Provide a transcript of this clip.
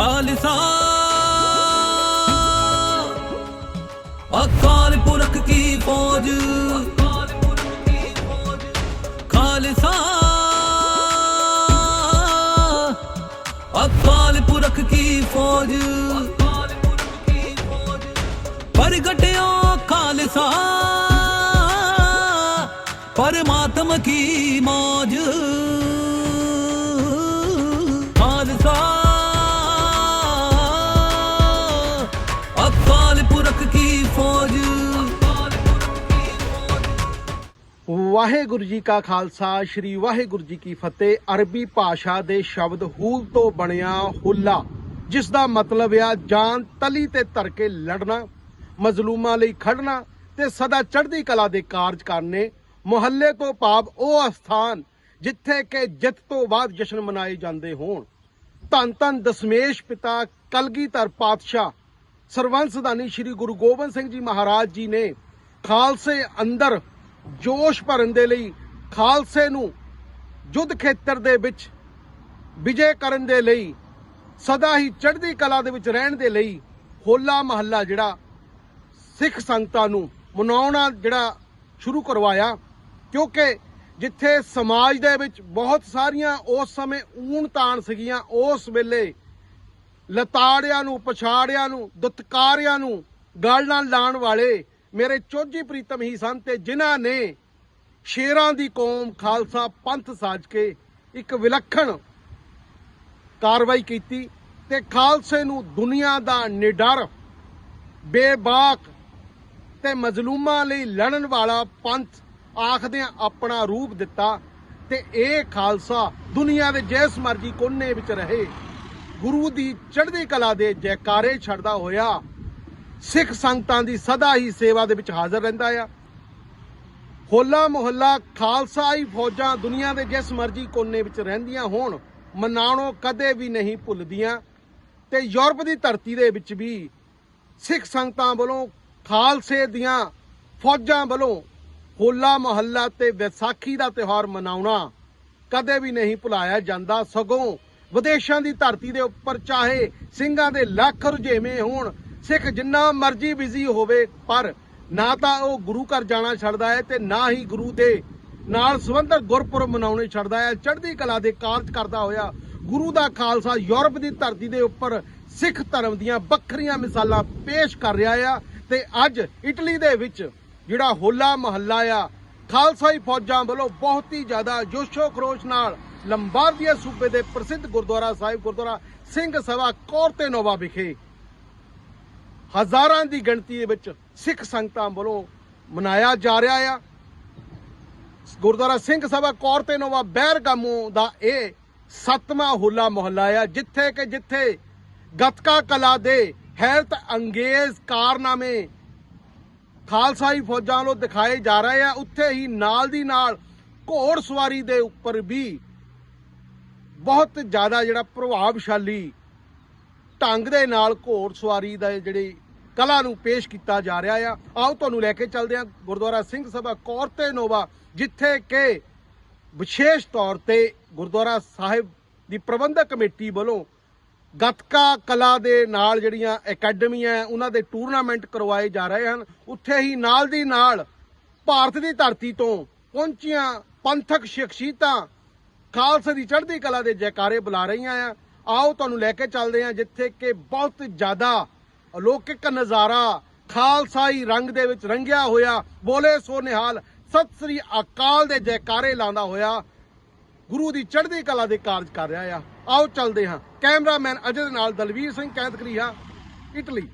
ਖਾਲਸਾ। ਅਕਾਲ ਪੁਰਖ ਕੀ ਫੌਜ। ਖਾਲਸਾ। ਅਕਾਲ ਪੁਰਖ ਕੀ ਫੌਜ। ਪ੍ਰਗਟਿਓ ਖਾਲਸਾ। ਪਰਮਾਤਮ ਕੀ ਮੌਜ। ਵਾਹਿਗੁਰੂ ਜੀ ਕਾ ਖਾਲਸਾ, ਸ੍ਰੀ ਵਾਹਿਗੁਰੂ ਜੀ ਕੀ ਫਤਿਹ। ਅਰਬੀ ਭਾਸ਼ਾ ਦੇ ਸ਼ਬਦ ਹੂਲ ਤੋਂ ਬਣਿਆ ਹੁੱਲਾ ਜਿਸ ਦਾ ਮਤਲਬ ਆ ਜਾਨ ਤਲੀ ਤੇ ਧਰ ਕੇ ਲੜਨਾ, ਮਜ਼ਲੂਮਾਂ ਲਈ ਖੜਨਾ ਤੇ ਸਦਾ ਚੜ੍ਹਦੀ ਕਲਾ ਦੇ ਕਾਰਜ ਕਰਨੇ। ਮੁਹੱਲੇ ਤੋਂ ਭਾਵ ਉਹ ਸਥਾਨ ਜਿੱਥੇ ਕਿ ਜਿੱਤ ਤੋਂ ਬਾਅਦ ਜਸ਼ਨ ਮਨਾਏ ਜਾਂਦੇ ਹੋਣ। ਧੰਨ ਧੰਨ ਦਸ਼ਮੇਸ਼ ਪਿਤਾ ਕਲਗੀਧਰ ਪਾਤਸ਼ਾਹ ਸਰਵੰਸਦਾਨੀ ਸ੍ਰੀ ਗੁਰੂ ਗੋਬਿੰਦ ਸਿੰਘ ਜੀ ਮਹਾਰਾਜ ਜੀ ਨੇ ਖਾਲਸੇ ਅੰਦਰ ਜੋਸ਼ ਭਰਨ ਦੇ ਲਈ, ਖਾਲਸੇ ਨੂੰ ਯੁੱਧ ਖੇਤਰ ਦੇ ਵਿੱਚ ਵਿਜੇ ਕਰਨ ਦੇ ਲਈ, ਸਦਾ ਹੀ ਚੜ੍ਹਦੀ ਕਲਾ ਦੇ ਵਿੱਚ ਰਹਿਣ ਦੇ ਲਈ ਹੋਲਾ ਮਹੱਲਾ ਜਿਹੜਾ ਸਿੱਖ ਸੰਗਤਾਂ ਨੂੰ ਮਨਾਉਣਾ ਜਿਹੜਾ ਸ਼ੁਰੂ ਕਰਵਾਇਆ। ਕਿਉਂਕਿ ਜਿੱਥੇ ਸਮਾਜ ਦੇ ਵਿੱਚ ਬਹੁਤ ਸਾਰੀਆਂ ਉਸ ਸਮੇਂ ਊਣ ਤਾਣ ਸੀਗੀਆਂ, ਉਸ ਵੇਲੇ ਲਤਾੜਿਆਂ ਨੂੰ, ਪਛਾੜਿਆਂ ਨੂੰ, ਦੁਤਕਾਰਿਆਂ ਨੂੰ ਗਲ ਨਾਲ ਲਾਣ ਵਾਲੇ ਮੇਰੇ ਚੋਜੀ ਪ੍ਰੀਤਮ ਹੀ ਸਨ ਤੇ ਜਿਨ੍ਹਾਂ ਨੇ ਸ਼ੇਰਾਂ ਦੀ ਕੌਮ, ਖਾਲਸਾ ਪੰਥ ਸਾਜ ਕੇ ਇੱਕ ਵਿਲੱਖਣ ਕਾਰਵਾਈ ਕੀਤੀ ਤੇ ਖਾਲਸੇ ਨੂੰ ਦੁਨੀਆ ਦਾ ਨਿਡਰ, ਬੇਬਾਕ ਤੇ ਮਜ਼ਲੂਮਾਂ ਲਈ ਲੜਨ ਵਾਲਾ ਪੰਥ ਆਖਦਿਆਂ ਆਪਣਾ ਰੂਪ ਦਿੱਤਾ ਤੇ ਇਹ ਖਾਲਸਾ ਦੁਨੀਆ ਦੇ ਜਿਸ ਮਰਜ਼ੀ ਕੋਨੇ ਵਿੱਚ ਰਹੇ। ਗੁਰੂ ਦੀ ਚੜ੍ਹਦੀ ਕਲਾ ਦੇ ਜੈਕਾਰੇ ਛੱਡਦਾ ਹੋਇਆ ਸਿੱਖ ਸੰਗਤਾਂ ਦੀ ਸਦਾ ਹੀ ਸੇਵਾ ਦੇ ਵਿੱਚ ਹਾਜ਼ਰ ਰਹਿੰਦਾ ਆ। ਹੋਲਾ ਮੁਹੱਲਾ ਖਾਲਸਾਈ ਫੌਜਾਂ ਦੁਨੀਆ ਦੇ ਜਿਸ ਮਰਜ਼ੀ ਕੋਨੇ ਵਿੱਚ ਰਹਿੰਦੀਆਂ ਹੋਣ, ਮਨਾਉਣੋਂ ਕਦੇ ਵੀ ਨਹੀਂ ਭੁੱਲਦੀਆਂ। ਤੇ ਯੂਰਪ ਦੀ ਧਰਤੀ ਦੇ ਵਿੱਚ ਵੀ ਸਿੱਖ ਸੰਗਤਾਂ ਵੱਲੋਂ ਖਾਲਸੇ ਦੀਆਂ ਫੌਜਾਂ ਵੱਲੋਂ ਹੋਲਾ ਮੁਹੱਲਾ ਤੇ ਵਿਸਾਖੀ ਦਾ ਤਿਉਹਾਰ ਮਨਾਉਣਾ ਕਦੇ ਵੀ ਨਹੀਂ ਭੁਲਾਇਆ ਜਾਂਦਾ। ਸਗੋਂ ਵਿਦੇਸ਼ਾਂ ਦੀ ਧਰਤੀ ਦੇ ਉੱਪਰ ਚਾਹੇ ਸਿੰਘਾਂ ਦੇ ਲੱਖ ਰੁਝੇਵੇਂ ਹੋਣ ਸਿੱਖ ਜਿੰਨਾ ਮਰਜ਼ੀ ਬਿਜ਼ੀ ਹੋਵੇ, ਪਰ ਨਾ ਤਾਂ ਉਹ ਗੁਰੂ ਘਰ ਜਾਣਾ ਛੱਡਦਾ ਹੈ ਤੇ ਨਾ ਹੀ ਗੁਰੂ ਦੇ ਨਾਲ ਸੰਬੰਧਿਤ ਗੁਰਪੁਰਬ ਮਨਾਉਣੇ ਛੱਡਦਾ ਹੈ। ਚੜ੍ਹਦੀ ਕਲਾ ਦੇ ਕਾਰਜ ਕਰਦਾ ਹੋਇਆ ਗੁਰੂ ਦਾ ਖਾਲਸਾ ਯੂਰਪ ਦੀ ਧਰਤੀ ਦੇ ਉੱਪਰ ਸਿੱਖ ਧਰਮ ਦੀਆਂ ਵੱਖਰੀਆਂ ਮਿਸਾਲਾਂ ਪੇਸ਼ ਕਰ ਰਿਹਾ ਆ ਤੇ ਅੱਜ ਇਟਲੀ ਦੇ ਵਿੱਚ ਜਿਹੜਾ ਹੋਲਾ ਮਹੱਲਾ ਆ ਖਾਲਸਾਈ ਫੌਜਾਂ ਵੱਲੋਂ ਬਹੁਤ ਹੀ ਜ਼ਿਆਦਾ ਜੋਸ਼ੋ ਖਰੋਸ਼ ਨਾਲ ਲੰਬਾਰਦੀਆ ਸੂਬੇ ਦੇ ਪ੍ਰਸਿੱਧ ਗੁਰਦੁਆਰਾ ਸਾਹਿਬ, ਗੁਰਦੁਆਰਾ ਸਿੰਘ ਸਭਾ ਕੋਰਤੇ ਨੋਵਾ ਵਿਖੇ ਹਜ਼ਾਰਾਂ ਦੀ ਗਿਣਤੀ ਦੇ ਵਿੱਚ ਸਿੱਖ ਸੰਗਤਾਂ ਵੱਲੋਂ ਮਨਾਇਆ ਜਾ ਰਿਹਾ ਆ। ਗੁਰਦੁਆਰਾ ਸਿੰਘ ਸਭਾ ਕੌਰ ਤੇ ਨੋਵਾ ਬਹਿਰਗਾਮੋ ਦਾ ਇਹ ਸੱਤਵਾਂ ਹੋਲਾ ਮੁਹੱਲਾ ਆ, ਜਿੱਥੇ ਕਿ ਜਿੱਥੇ ਗਤਕਾ ਕਲਾ ਦੇ ਹੈਰਤ ਅੰਗੇਜ਼ ਕਾਰਨਾਮੇ ਖਾਲਸਾਈ ਫੌਜਾਂ ਵੱਲੋਂ ਦਿਖਾਏ ਜਾ ਰਹੇ ਆ। ਉੱਥੇ ਹੀ ਨਾਲ ਦੀ ਨਾਲ ਘੋੜ ਸਵਾਰੀ ਦੇ ਉੱਪਰ ਵੀ ਬਹੁਤ ਜ਼ਿਆਦਾ ਜਿਹੜਾ ਪ੍ਰਭਾਵਸ਼ਾਲੀ ਢੰਗ ਦੇ ਨਾਲ ਘੋੜ ਸਵਾਰੀ ਦਾ ਜਿਹੜੀ ਕਲਾ ਨੂੰ ਪੇਸ਼ ਕੀਤਾ ਜਾ ਰਿਹਾ ਆ। ਆਓ ਤੁਹਾਨੂੰ ਲੈ ਕੇ ਚੱਲਦੇ ਹਾਂ ਗੁਰਦੁਆਰਾ ਸਿੰਘ ਸਭਾ ਕੌਰਤੇ ਨੋਵਾ, ਜਿੱਥੇ ਕਿ ਵਿਸ਼ੇਸ਼ ਤੌਰ ਤੇ ਗੁਰਦੁਆਰਾ ਸਾਹਿਬ ਦੀ ਪ੍ਰਬੰਧਕ ਕਮੇਟੀ ਵੱਲੋਂ ਗੱਤਕਾ ਕਲਾ ਦੇ ਨਾਲ ਜਿਹੜੀਆਂ ਅਕੈਡਮੀਆਂ ਉਹਨਾਂ ਦੇ ਟੂਰਨਾਮੈਂਟ ਕਰਵਾਏ ਜਾ ਰਹੇ ਹਨ। ਉੱਥੇ ਹੀ ਨਾਲ ਦੀ ਨਾਲ ਭਾਰਤ ਦੀ ਧਰਤੀ ਤੋਂ ਪਹੁੰਚੀਆਂ ਪੰਥਕ ਸ਼ਖਸੀਅਤਾਂ ਖਾਲਸੇ ਦੀ ਚੜ੍ਹਦੀ ਕਲਾ ਦੇ ਜੈਕਾਰੇ ਬੁਲਾ ਰਹੀਆਂ ਆ। ਆਓ ਤੁਹਾਨੂੰ ਲੈ ਕੇ ਚੱਲਦੇ ਆ ਜਿੱਥੇ ਕਿ ਬਹੁਤ ਜ਼ਿਆਦਾ ਅਲੌਕਿਕ ਨਜ਼ਾਰਾ ਖਾਲਸਾਈ ਰੰਗ ਦੇ ਵਿੱਚ ਰੰਗਿਆ ਹੋਇਆ, ਬੋਲੇ ਸੋ ਨਿਹਾਲ, ਸਤਿ ਸ੍ਰੀ ਅਕਾਲ ਦੇ ਜੈਕਾਰੇ ਲਾਉਂਦਾ ਹੋਇਆ ਗੁਰੂ ਦੀ ਚੜ੍ਹਦੀ ਕਲਾ ਦੇ ਕਾਰਜ ਕਰ ਰਿਹਾ ਆ। ਆਓ ਚੱਲਦੇ ਹਾਂ। ਕੈਮਰਾਮੈਨ ਅਜੇ ਦੇ ਨਾਲ ਦਲਵੀਰ ਸਿੰਘ ਕੈਦ ਕੈਦਕਰੀਆ ਇਟਲੀ।